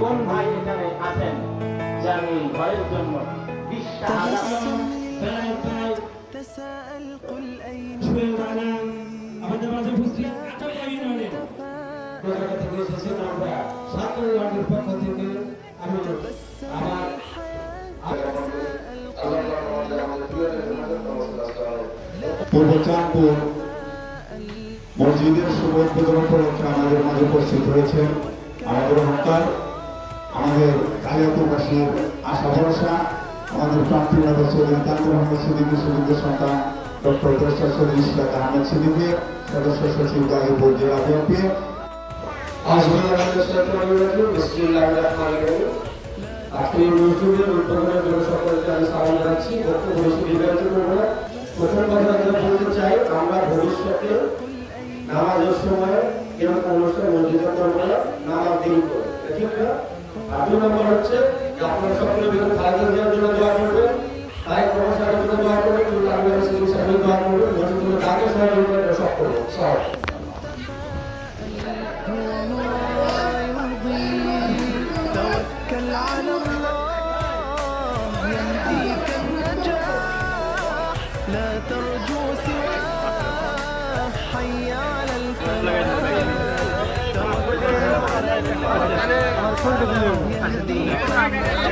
কোন ভাই এখানে আছেন? যে আমি ঘরের জন্য বিশটা আমাদের মাঝে উপস্থিত। ছাত্র পক্ষ থেকে পূর্ব চাঁদপুর মসজিদের শুভ উদ্বোধন উপলক্ষে আমাদের মাঝে উপস্থিত হয়েছেন আমাদের হকার আমাদের কালিয়াপুরবাসীর আশা ভরসা, আমাদের প্রার্থী নেতা চৌধুরী তাকুর আহমেদ সিদ্দিকী সুযোগের সন্তান, ডক্টর প্রফেসর চৌধুরী ইসলাক আহমেদ সিদ্দিকী, সদস্য সচিব গাজীপুর জেলা বিএনপি। আজকে ভবিষ্যতে নামাজের সময় এরকম অনুষ্ঠান মসজিদে করবো না নামাজ দেরি করে এটা ঠিক না আর দুই নম্বর হচ্ছে যে আপনারা সকলে বেগম খালেদা জিয়ার জন্য দোয়া করবেন তাই প্রফেসরের জন্য দোয়া করবেন কিন্তু আমি সিং সাহেবের দোয়া করবেন মসজিদের কাকে সহযোগিতা করে সব করবো সব يرضيك توكل على الله prefer the blue.